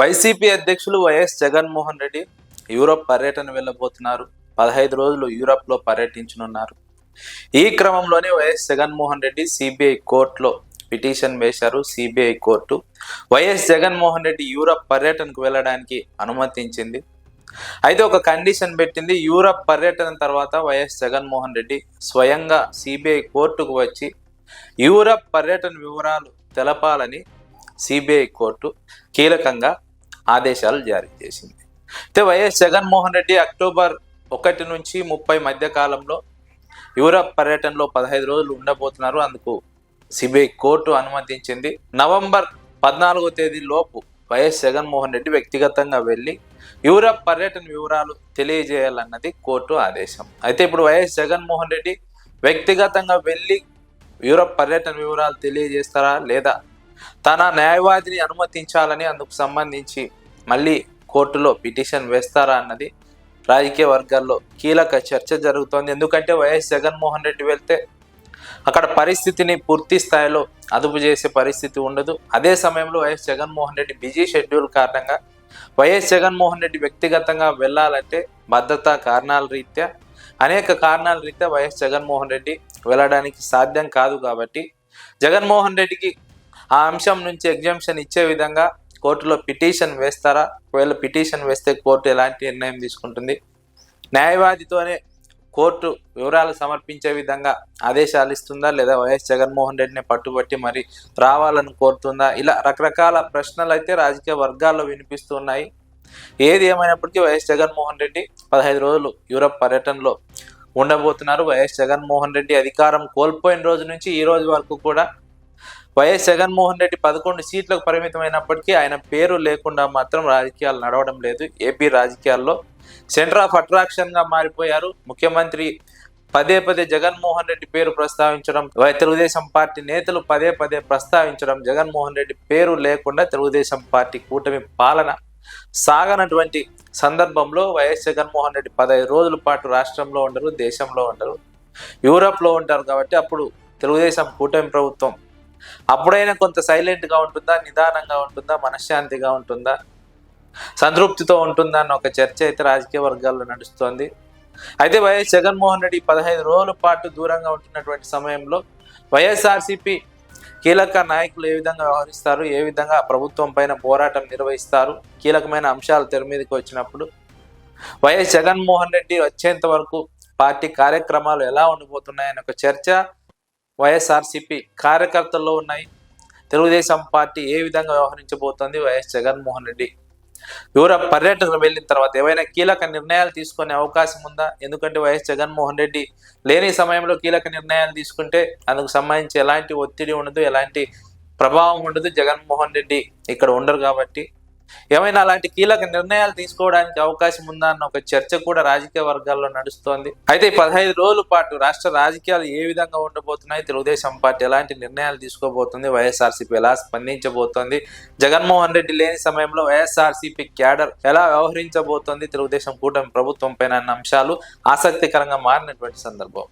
YCP అధ్యక్షులు YS Jaganmohan Reddy Europe పర్యటన వెళ్ళబోతున్నారు. పదహైదు రోజులు యూరోప్లో పర్యటించనున్నారు. ఈ క్రమంలోనే వైఎస్ జగన్మోహన్ రెడ్డి సిబిఐ కోర్టులో పిటిషన్ వేశారు. CBI court YS Jaganmohan Reddy Europe పర్యటనకు వెళ్ళడానికి అనుమతించింది. అయితే ఒక కండిషన్ పెట్టింది. యూరప్ పర్యటన తర్వాత వైఎస్ జగన్మోహన్ రెడ్డి స్వయంగా సిబిఐ కోర్టుకు వచ్చి యూరప్ పర్యటన వివరాలు తెలపాలని సిబిఐ కోర్టు కీలకంగా ఆదేశాలు జారీ చేసింది. అయితే వైఎస్ జగన్మోహన్ రెడ్డి అక్టోబర్ ఒకటి నుంచి ముప్పై మధ్య కాలంలో యూరప్ పర్యటనలో పదహైదు రోజులు ఉండబోతున్నారు. అందుకు సిబిఐ కోర్టు అనుమతించింది. నవంబర్ పద్నాలుగో తేదీ లోపు వైఎస్ జగన్మోహన్ రెడ్డి వ్యక్తిగతంగా వెళ్ళి యూరప్ పర్యటన వివరాలు తెలియజేయాలన్నది కోర్టు ఆదేశం. అయితే ఇప్పుడు వైఎస్ జగన్మోహన్ రెడ్డి వ్యక్తిగతంగా వెళ్ళి యూరప్ పర్యటన వివరాలు తెలియజేస్తారా లేదా తన న్యాయవాదిని అనుమతించాలని అందుకు సంబంధించి మళ్ళీ కోర్టులో పిటిషన్ వేస్తారా అన్నది రాజకీయ వర్గాల్లో కీలక చర్చ జరుగుతోంది. ఎందుకంటే వైఎస్ జగన్మోహన్ రెడ్డి వెళ్తే అక్కడ పరిస్థితిని పూర్తి స్థాయిలో అదుపు చేసే పరిస్థితి ఉండదు. అదే సమయంలో YS Jaganmohan Reddy busy schedule కారణంగా వైఎస్ జగన్మోహన్ రెడ్డి వ్యక్తిగతంగా వెళ్ళాలంటే భద్రతా కారణాల రీత్యా అనేక కారణాల రీత్యా వైఎస్ జగన్మోహన్ రెడ్డి వెళ్ళడానికి సాధ్యం కాదు కాబట్టి జగన్మోహన్ రెడ్డికి ఆ అంశం నుంచి ఎగ్జామ్షన్ ఇచ్చే విధంగా కోర్టులో పిటిషన్ వేస్తారా? ఒకవేళ పిటిషన్ వేస్తే కోర్టు ఎలాంటి నిర్ణయం తీసుకుంటుంది? న్యాయవాదితోనే కోర్టు వివరాలు సమర్పించే విధంగా ఆదేశాలు ఇస్తుందా? లేదా వైఎస్ జగన్మోహన్ రెడ్డిని పట్టుబట్టి మరి రావాలని కోరుతుందా? ఇలా రకరకాల ప్రశ్నలు అయితే రాజకీయ వర్గాల్లో వినిపిస్తున్నాయి. ఏది ఏమైనప్పటికీ వైఎస్ జగన్మోహన్ రెడ్డి పదహైదు రోజులు యూరప్ పర్యటనలో ఉండబోతున్నారు. వైఎస్ జగన్మోహన్ రెడ్డి అధికారం కోల్పోయిన రోజు నుంచి ఈ రోజు వరకు కూడా వైఎస్ జగన్మోహన్ రెడ్డి పదకొండు సీట్లకు పరిమితమైనప్పటికీ ఆయన పేరు లేకుండా మాత్రం రాజకీయాలు నడవడం లేదు. ఏపీ రాజకీయాల్లో సెంటర్ ఆఫ్ అట్రాక్షన్గా మారిపోయారు. ముఖ్యమంత్రి పదే పదే జగన్మోహన్ రెడ్డి పేరు ప్రస్తావించడం వై- తెలుగుదేశం పార్టీ నేతలు పదే పదే ప్రస్తావించడం జగన్మోహన్ రెడ్డి పేరు లేకుండా తెలుగుదేశం పార్టీ కూటమి పాలన సాగనటువంటి సందర్భంలో వైఎస్ జగన్మోహన్ రెడ్డి పదహైదు రోజుల పాటు రాష్ట్రంలో ఉండరు దేశంలో ఉండరు యూరప్లో ఉంటారు కాబట్టి అప్పుడు తెలుగుదేశం కూటమి ప్రభుత్వం అప్పుడైనా కొంత సైలెంట్గా ఉంటుందా? నిదానంగా ఉంటుందా? మనశ్శాంతిగా ఉంటుందా? సంతృప్తితో ఉంటుందా? అన్న ఒక చర్చ అయితే రాజకీయ వర్గాల్లో నడుస్తోంది. అయితే వైఎస్ జగన్మోహన్ రెడ్డి పదహైదు రోజుల పాటు దూరంగా ఉంటున్నటువంటి సమయంలో వైఎస్ఆర్సీపీ కీలక నాయకులు ఏ విధంగా వ్యవహరిస్తారు? ఏ విధంగా ప్రభుత్వం పైన పోరాటం నిర్వహిస్తారు? కీలకమైన అంశాలు తెర మీదకి వచ్చినప్పుడు వైఎస్ జగన్మోహన్ రెడ్డి వచ్చేంత వరకు పార్టీ కార్యక్రమాలు ఎలా ఉండిపోతున్నాయని ఒక చర్చ వైఎస్ఆర్సీపీ కార్యకర్తల్లో ఉన్నాయి. తెలుగుదేశం పార్టీ ఏ విధంగా వ్యవహరించబోతోంది? వైఎస్ జగన్మోహన్ రెడ్డి. యూరప్ పర్యటనకు వెళ్ళిన తర్వాత ఏవైనా కీలక నిర్ణయాలు తీసుకునే అవకాశం ఉందా? ఎందుకంటే వైఎస్ జగన్మోహన్ రెడ్డి లేని సమయంలో కీలక నిర్ణయాలు తీసుకుంటే అందుకు సంబంధించి ఎలాంటి ఒత్తిడి ఉండదు ఎలాంటి ప్రభావం ఉండదు. జగన్మోహన్ రెడ్డి ఇక్కడ ఉండరు కాబట్టి ఏమైనా అలాంటి కీలక నిర్ణయాలు తీసుకోవడానికి అవకాశం ఉందా అన్న ఒక చర్చ కూడా రాజకీయ వర్గాల్లో నడుస్తోంది. అయితే ఈ పదహైదు రోజుల పాటు రాష్ట్ర రాజకీయాలు ఏ విధంగా ఉండబోతున్నాయి తెలుగుదేశం పార్టీ ఎలాంటి నిర్ణయాలు తీసుకోబోతుంది వైఎస్ఆర్సీపీ ఎలా స్పందించబోతోంది జగన్మోహన్ రెడ్డి లేని సమయంలో వైఎస్ఆర్సీపీ క్యాడర్ ఎలా వ్యవహరించబోతోంది తెలుగుదేశం కూటమి ప్రభుత్వం పైన అన్న అంశాలు ఆసక్తికరంగా మారినటువంటి సందర్భం.